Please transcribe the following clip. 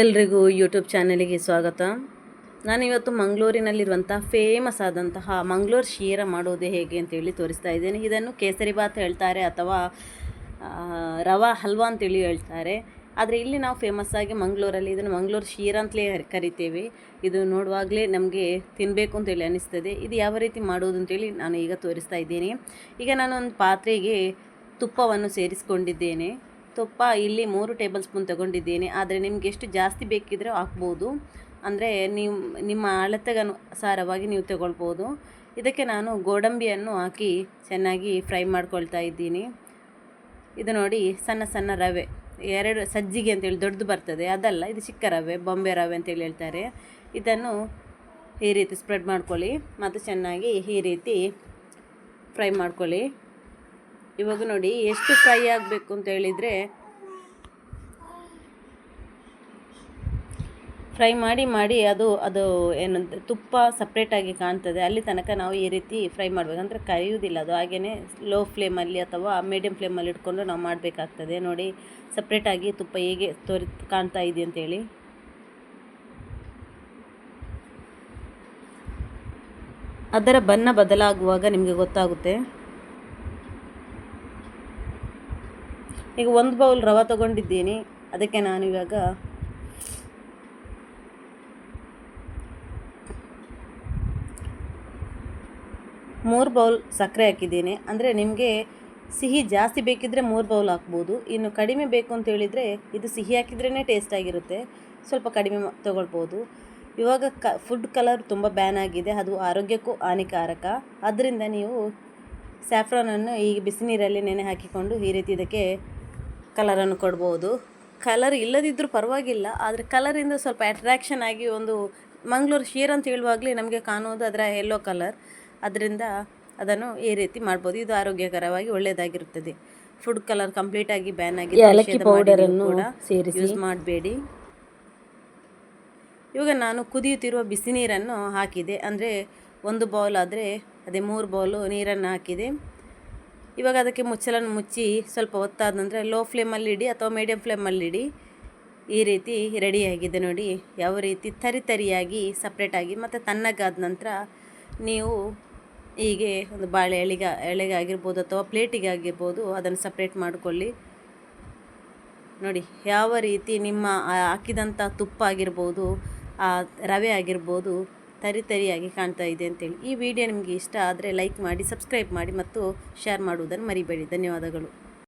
ಎಲ್ರಿಗೂ ಯೂಟ್ಯೂಬ್ ಚಾನಲಿಗೆ ಸ್ವಾಗತ. ನಾನಿವತ್ತು ಮಂಗಳೂರಿನಲ್ಲಿರುವಂಥ ಫೇಮಸ್ ಆದಂತಹ ಮಂಗಳೂರು ಶೀರ ಮಾಡೋದು ಹೇಗೆ ಅಂತೇಳಿ ತೋರಿಸ್ತಾ ಇದ್ದೇನೆ. ಇದನ್ನು ಕೇಸರಿ ಬಾತ್ ಹೇಳ್ತಾರೆ ಅಥವಾ ರವಾ ಹಲ್ವಾ ಅಂತೇಳಿ ಹೇಳ್ತಾರೆ. ಆದರೆ ಇಲ್ಲಿ ನಾವು ಫೇಮಸ್ ಆಗಿ ಮಂಗಳೂರಲ್ಲಿ ಇದನ್ನು ಮಂಗಳೂರು ಶೀರ ಅಂತಲೇ ಕರಿತೇವೆ. ಇದು ನೋಡುವಾಗಲೇ ನಮಗೆ ತಿನ್ನಬೇಕು ಅಂತೇಳಿ ಅನಿಸ್ತದೆ. ಇದು ಯಾವ ರೀತಿ ಮಾಡೋದು ಅಂತೇಳಿ ನಾನು ಈಗ ತೋರಿಸ್ತಾ ಇದ್ದೀನಿ. ಈಗ ನಾನು ಒಂದು ಪಾತ್ರೆಗೆ ತುಪ್ಪವನ್ನು ಸೇರಿಸ್ಕೊಂಡಿದ್ದೇನೆ. ತುಪ್ಪ ಇಲ್ಲಿ ಮೂರು ಟೇಬಲ್ ಸ್ಪೂನ್ ತೊಗೊಂಡಿದ್ದೀನಿ, ಆದರೆ ನಿಮ್ಗೆ ಎಷ್ಟು ಜಾಸ್ತಿ ಬೇಕಿದ್ರೆ ಹಾಕ್ಬೋದು. ಅಂದರೆ ನೀವು ನಿಮ್ಮ ಅಳತೆಗನುಸಾರವಾಗಿ ನೀವು ತಗೊಳ್ಬೋದು. ಇದಕ್ಕೆ ನಾನು ಗೋಡಂಬಿಯನ್ನು ಹಾಕಿ ಚೆನ್ನಾಗಿ ಫ್ರೈ ಮಾಡ್ಕೊಳ್ತಾ ಇದ್ದೀನಿ. ಇದು ನೋಡಿ ಸಣ್ಣ ಸಣ್ಣ ರವೆ, ಎರಡು ಸಜ್ಜಿಗೆ ಅಂತೇಳಿ ದೊಡ್ಡದು ಬರ್ತದೆ, ಅದಲ್ಲ, ಇದು ಚಿಕ್ಕ ರವೆ, ಬೊಂಬೆ ರವೆ ಅಂತೇಳಿ ಹೇಳ್ತಾರೆ. ಇದನ್ನು ಈ ರೀತಿ ಸ್ಪ್ರೆಡ್ ಮಾಡ್ಕೊಳ್ಳಿ, ಮತ್ತು ಚೆನ್ನಾಗಿ ಈ ರೀತಿ ಫ್ರೈ ಮಾಡ್ಕೊಳ್ಳಿ. ಇವಾಗ ನೋಡಿ ಎಷ್ಟು ಫ್ರೈ ಆಗಬೇಕು ಅಂತ ಹೇಳಿದರೆ ಫ್ರೈ ಮಾಡಿ ಮಾಡಿ ಅದು ಅದು ಏನಂತ, ತುಪ್ಪ ಸಪ್ರೇಟಾಗಿ ಕಾಣ್ತದೆ. ಅಲ್ಲಿ ತನಕ ನಾವು ಈ ರೀತಿ ಫ್ರೈ ಮಾಡಬೇಕು. ಅಂದರೆ ಕರಿಯೋದಿಲ್ಲ ಅದು. ಹಾಗೆಯೇ ಲೋ ಫ್ಲೇಮಲ್ಲಿ ಅಥವಾ ಮೀಡಿಯಮ್ ಫ್ಲೇಮಲ್ಲಿ ಇಟ್ಕೊಂಡು ನಾವು ಮಾಡಬೇಕಾಗ್ತದೆ. ನೋಡಿ ಸಪ್ರೇಟಾಗಿ ತುಪ್ಪ ಹೇಗೆ ತೋರಿ, ಕಾಣ್ತಾ ಇದೆ ಅಂತೇಳಿ. ಅದರ ಬಣ್ಣ ಬದಲಾಗುವಾಗ ನಿಮಗೆ ಗೊತ್ತಾಗುತ್ತೆ. ಈಗ ಒಂದು ಬೌಲ್ ರವೆ ತಗೊಂಡಿದ್ದೀನಿ. ಅದಕ್ಕೆ ನಾನು ಇವಾಗ ಮೂರು ಬೌಲ್ ಸಕ್ಕರೆ ಹಾಕಿದ್ದೀನಿ. ಅಂದರೆ ನಿಮಗೆ ಸಿಹಿ ಜಾಸ್ತಿ ಬೇಕಿದ್ದರೆ ಮೂರು ಬೌಲ್ ಹಾಕ್ಬೋದು. ಇನ್ನು ಕಡಿಮೆ ಬೇಕು ಅಂತ ಹೇಳಿದರೆ ಇದು ಸಿಹಿ ಹಾಕಿದ್ರೇ ಟೇಸ್ಟ್ ಆಗಿರುತ್ತೆ. ಸ್ವಲ್ಪ ಕಡಿಮೆ ತೊಗೊಳ್ಬೋದು. ಇವಾಗ ಕ ಫುಡ್ ಕಲರ್ ತುಂಬ ಬ್ಯಾನ್ ಆಗಿದೆ. ಅದು ಆರೋಗ್ಯಕ್ಕೂ ಹಾನಿಕಾರಕ. ಅದರಿಂದ ನೀವು ಸ್ಯಾಫ್ರಾನನ್ನು ಈಗ ಬಿಸಿನೀರಲ್ಲಿ ನೆನೆ ಹಾಕಿಕೊಂಡು ಈ ರೀತಿ ಇದಕ್ಕೆ ಕಲರನ್ನು ಕೊಡ್ಬೋದು. ಕಲರ್ ಇಲ್ಲದಿದ್ದರೂ ಪರವಾಗಿಲ್ಲ ಆದರೆ ಕಲರಿಂದ ಸ್ವಲ್ಪ ಅಟ್ರ್ಯಾಕ್ಷನ್ ಆಗಿ ಒಂದು ಮಂಗಳೂರು ಶೀರ್ ಅಂತ ಹೇಳುವಾಗಲೇ ನಮಗೆ ಕಾಣುವುದು ಅದರ ಯೆಲ್ಲೋ ಕಲರ್ ಅದರಿಂದ ಅದನ್ನು ಈ ರೀತಿ ಮಾಡ್ಬೋದು. ಇದು ಆರೋಗ್ಯಕರವಾಗಿ ಒಳ್ಳೆಯದಾಗಿರುತ್ತದೆ. ಫುಡ್ ಕಲರ್ ಕಂಪ್ಲೀಟ್ ಆಗಿ ಬ್ಯಾನ್ ಆಗಿ ಏಲಕ್ಕಿ ಪೌಡರನ್ನು ಸೇರಿಸಿ. ಯೂಸ್ ಮಾಡಬೇಡಿ. ಇವಾಗ ನಾನು ಕುದಿಯುತ್ತಿರುವ ಬಿಸಿ ನೀರನ್ನು ಹಾಕಿದೆ. ಅಂದರೆ ಒಂದು ಬೌಲ್ ಆದರೆ ಅದೇ ಮೂರು ಬೌಲು ನೀರನ್ನು ಹಾಕಿದೆ. ಇವಾಗ ಅದಕ್ಕೆ ಮುಚ್ಚಲನ್ನು ಮುಚ್ಚಿ ಸ್ವಲ್ಪ ಹೊತ್ತಾದ ನಂತರ ಲೋ ಫ್ಲೇಮಲ್ಲಿ ಇಡಿ ಅಥವಾ ಮೀಡಿಯಮ್ ಫ್ಲೇಮಲ್ಲಿ ಇಡಿ. ಈ ರೀತಿ ರೆಡಿಯಾಗಿದೆ ನೋಡಿ. ಯಾವ ರೀತಿ ತರಿ ತರಿಯಾಗಿ ಸಪ್ರೇಟಾಗಿ ಮತ್ತು ತಣ್ಣಗಾದ ನಂತರ ನೀವು ಹೀಗೆ ಒಂದು ಬಾಳೆ ಎಳೆಗ, ಎಳೆಗಾಗಿರ್ಬೋದು ಅಥವಾ ಪ್ಲೇಟಿಗೆ ಆಗಿರ್ಬೋದು ಅದನ್ನು ಸಪ್ರೇಟ್ ಮಾಡಿಕೊಳ್ಳಿ. ನೋಡಿ, ಯಾವ ರೀತಿ ನಿಮ್ಮ ಹಾಕಿದಂಥ ತುಪ್ಪ ಆಗಿರ್ಬೋದು ರವೆ ಆಗಿರ್ಬೋದು ತರಿ ತರಿಯಾಗಿ ಕಾಣ್ತಾ ಇದೆ ಅಂತೇಳಿ ಈ ವಿಡಿಯೋ ನಿಮಗೆ ಇಷ್ಟ ಆದರೆ ಲೈಕ್ ಮಾಡಿ ಸಬ್ಸ್ಕ್ರೈಬ್ ಮಾಡಿ ಮತ್ತು ಶೇರ್ ಮಾಡುವುದನ್ನು ಮರಿಬೇಡಿ. ಧನ್ಯವಾದಗಳು.